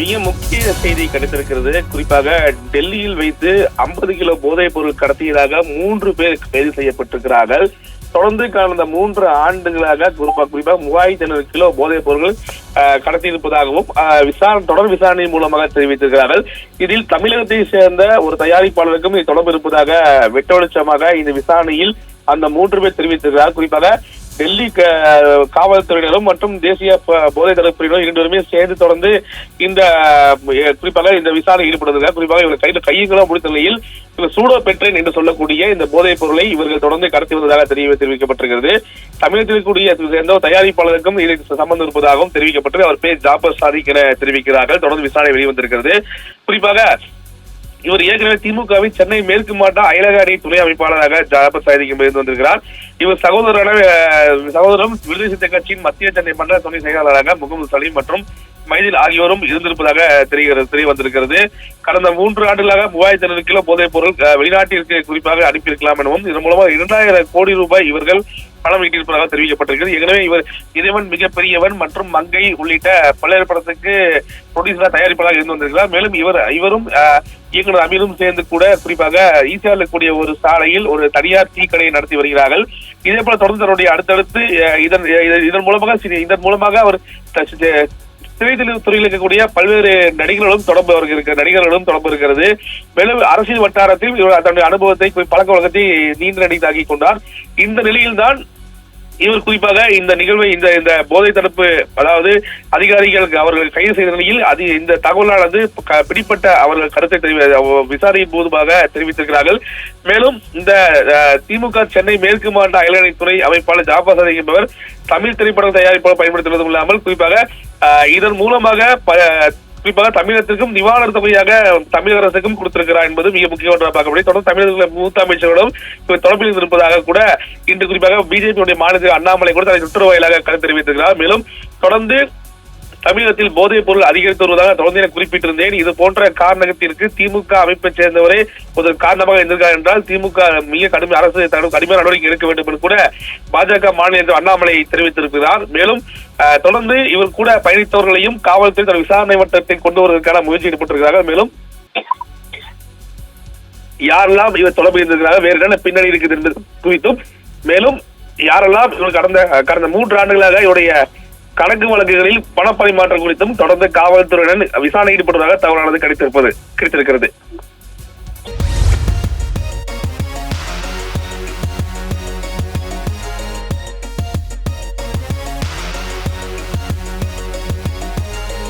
மிக முக்கிய செய்தி கிடைத்திருக்கிறது. குறிப்பாக டெல்லியில் வைத்து 50 கிலோ போதைப் பொருள் கடத்தியதாக மூன்று பேர் கைது செய்யப்பட்டிருக்கிறார்கள். தொடர்ந்து கடந்த மூன்று ஆண்டுகளாக குறிப்பாக குறிப்பாக மூவாயிரத்தி ஐநூறு கிலோ போதைப் பொருட்கள் அஹ், கடத்தியிருப்பதாகவும் அஹ், விசாரணை தொடர் விசாரணை மூலமாக தெரிவித்திருக்கிறார்கள். இதில் தமிழகத்தை சேர்ந்த ஒரு தயாரிப்பாளருக்கும் இது தொடர்பு இருப்பதாக வெட்ட வெளிச்சமாக இந்த விசாரணையில் அந்த மூன்று பேர் தெரிவித்திருக்கிறார். குறிப்பாக டெல்லி க- காவல்துறையினரும் மற்றும் தேசிய போதை தடுப்புறையினரும் இரண்டுமே சேர்ந்து தொடர்ந்து இந்த குறிப்பாக இந்த விசாரணை ஈடுபடுவதற்காக குறிப்பாக இவர்கள் கையில் கையுங்களும் முடித்த நிலையில் சூடோ பெட்ரேன் என்று சொல்லக்கூடிய இந்த போதைப் பொருளை இவர்கள் தொடர்ந்து கடத்தி வந்ததாக தெரிய தெரிவிக்கப்பட்டிருக்கிறது. தமிழகத்தில் சேர்ந்த தயாரிப்பாளருக்கும் இதற்கு சம்பந்தம் இருப்பதாகவும் தெரிவிக்கப்பட்டு அவர் பேர் ஜாபர் சாதிக் என தெரிவிக்கிறார்கள். தொடர்ந்து விசாரணை வெளிவந்திருக்கிறது. குறிப்பாக இவர் ஏற்கனவே திமுகவின் சென்னை மேற்கு மாவட்ட அயலக அணி துணை அமைப்பாளராக ஜாபர் இருந்து வந்திருக்கிறார். இவர் சகோதரரான சகோதரம் விடுதலை சிறுத்தை கட்சியின் மத்திய சென்னை மன்ற துணை செயலாளராக முகமது சலீம் மற்றும் மைதில் ஆகியோரும் இருந்திருப்பதாக தெரிகிறது தெரிய வந்திருக்கிறது. கடந்த மூன்று ஆண்டுகளாக மூவாயிரத்தி ஐநூறு கிலோ போதைப் பொருள் வெளிநாட்டிற்கு குறிப்பாக அனுப்பியிருக்கலாம் எனவும் இதன் மூலமாக இரண்டாயிரம் கோடி ரூபாய் இவர்கள் பணம் ஈட்டியிருப்பதாக தெரிவிக்கப்பட்டிருக்கிறது. ஏற்கனவே இவர் இறைவன் மிகப்பெரியவன் மற்றும் மங்கை உள்ளிட்ட பல்வேறு படத்துக்கு ப்ரொடியூசரா தயாரிப்பாளராக இருந்து வந்திருக்கிறார். மேலும் இவர் இவரும் இயக்குனர் அமீரும் சேர்ந்து கூட குறிப்பாக ஈசியாவில் இருக்கக்கூடிய ஒரு சாலையில் ஒரு தனியார் டீ கடையை நடத்தி வருகிறார்கள். இதே போல தொடர்ந்து தன்னுடைய அடுத்தடுத்து இதன் இதன் மூலமாக இதன் மூலமாக அவர் திரைத்துறை துறையில் இருக்கக்கூடிய பல்வேறு நடிகர்களும் தொடர்பு இருக்கிற நடிகர்களும் தொடர்பு இருக்கிறது. மேலும் அரசியல் வட்டாரத்தில் இவர் தன்னுடைய அனுபவத்தை பழக்க வழக்கத்தை நீண்ட நடிகராக்கி கொண்டார். இந்த நிலையில்தான் இவர் குறிப்பாக இந்த நிகழ்வை இந்த இந்த போதை தடுப்பு அதாவது அதிகாரிகள் அவர்கள் கைது செய்த நிலையில் அது இந்த தகவலானது பிடிப்பட்ட அவர்கள் கருத்தை தெரிவி அவ- போதுமாக தெரிவித்திருக்கிறார்கள். மேலும் இந்த திமுக சென்னை மேற்கு மாவட்ட அயலணை துறை அமைப்பாளர் ஜாபாசதி என்பவர் தமிழ் திரைப்படம் தயாரிப்பாளர் பயன்படுத்துவதும் இல்லாமல் குறிப்பாக இதன் மூலமாக குறிப்பாக தமிழகத்திற்கும் நிவாரண தொகையாக தமிழக அரசுக்கும் கொடுத்திருக்கிறார் என்பது மிக முக்கிய ஒன்றாக பார்க்கப்படுகிறது. தொடர்ந்து தமிழக மூத்த அமைச்சர்களும் இவர் தொடர்பில் இருப்பதாக கூட இன்று குறிப்பாக பிஜேபியுடைய மாநில அண்ணாமலை கூட தனது ட்விட்டர் வாயிலாக கருத்து தெரிவித்திருக்கிறார். மேலும் தொடர்ந்து தமிழகத்தில் போதைப் பொருள் அதிகரித்து வருவதாக தொடர்ந்து என குறிப்பிட்டிருந்தேன். இது போன்ற காரணத்திற்கு திமுக அமைப்பை சேர்ந்தவரே ஒரு காரணமாக இருந்திருக்கார் என்றால் திமுக மிக கடுமை அரசு கடுமையான நடவடிக்கை எடுக்க வேண்டும் என்று கூட பாஜக மாநில அண்ணாமலை தெரிவித்திருக்கிறார். மேலும் தொடர்ந்து இவர் கூட பயணித்தவர்களையும் காவல்துறை தன் விசாரணை வட்டத்தை கொண்டு வருவதற்கான முயற்சி ஈடுபட்டிருக்கிறார்கள். மேலும் யாரெல்லாம் இவர் தொடர்பு இருந்திருக்கிறார்கள் வேறு என்னென்ன பின்னணி இருக்குது என்பது குறித்தும் மேலும் யாரெல்லாம் இவர் கடந்த கடந்த மூன்று ஆண்டுகளாக இவருடைய கணக்கு வழக்குகளில் பணப்பரிமாற்றம் குறித்தும் தொடர்ந்து காவல்துறையுடன் விசாரணை ஈடுபடுவதாக தகவலானது கிடைத்திருப்பது கிடைத்திருக்கிறது.